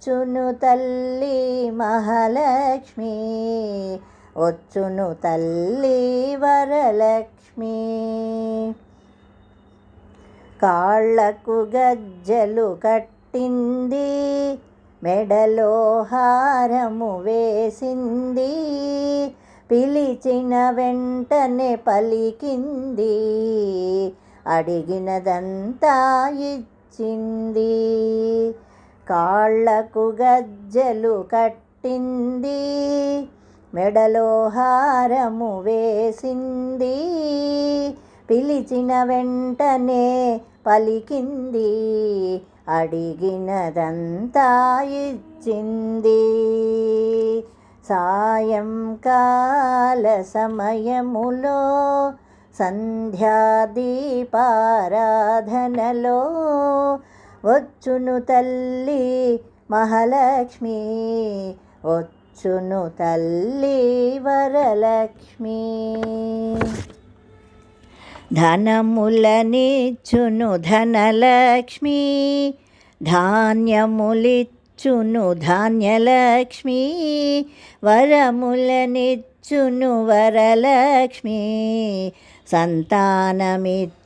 వచ్చును తల్లి మహాలక్ష్మి వచ్చును తల్లి వరలక్ష్మి. కాళ్ళకు గజ్జలు కట్టింది మెడలో హారము వేసింది పిలిచిన వెంటనే పలికింది అడిగినదంతా ఇచ్చింది. కాళ్ళకు గజ్జలు కట్టింది మెడలో హారము వేసింది పిలిచిన వెంటనే పలికింది అడిగినదంతా ఇచ్చింది. సాయంకాల సమయములో సంధ్యాదీపారాధనలో వచ్చును తల్లి మహాలక్ష్మి వచ్చును తల్లి వరలక్ష్మి. ధనములనిచ్చును ధనలక్ష్మి ధాన్యములిచ్చును ధాన్యలక్ష్మి వరములనిచ్చును వరలక్ష్మి.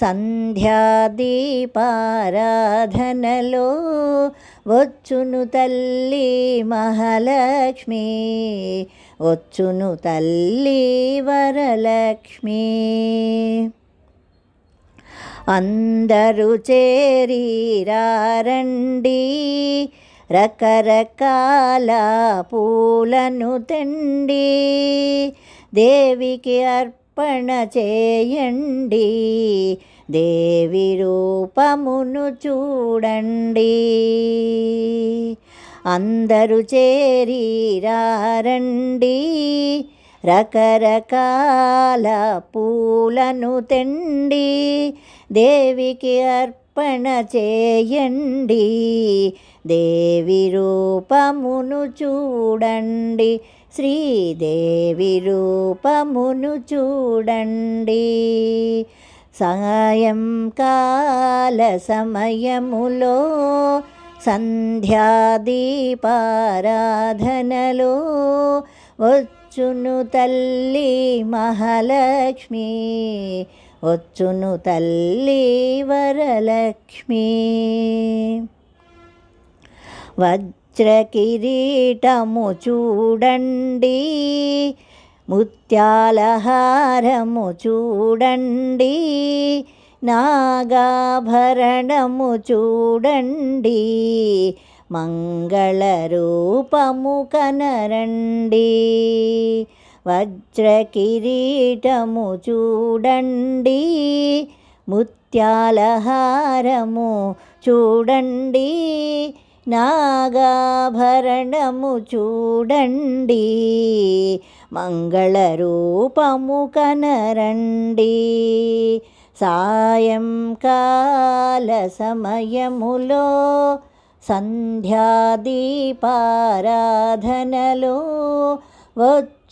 సంధ్యాదీపారాధనలో వచ్చును తల్లి మహాలక్ష్మి వచ్చును తల్లి వరలక్ష్మి. అందరూ రండి రకరకాల పూలను తెండి దేవికి అర్పణ చేయండి. దేవి రూపమును చూడండి. అందరూ చేరిరారండి. రకరకాల పూలను తెండి. దేవికి అర్పణ చేయండి. దేవి రూపమును చూడండి. శ్రీదేవి రూపమును చూడండి. సాయంకాల సమయములో సంధ్యాదీపారాధనలో వచ్చును తల్లి మహాలక్ష్మి వచ్చును తల్లి వరలక్ష్మి. వజ్రకిరీటము చూడండి ముత్యాలహారము చూడండి నాగాభరణము చూడండి మంగళరూపము కనరండి వజ్రకిరీటము చూడండి ముత్యాలహారము చూడండి నాగాభరణము చూడండి మంగళరూపము కనరండి. సాయంకాల సమయములో సంధ్యాదీపారాధనలో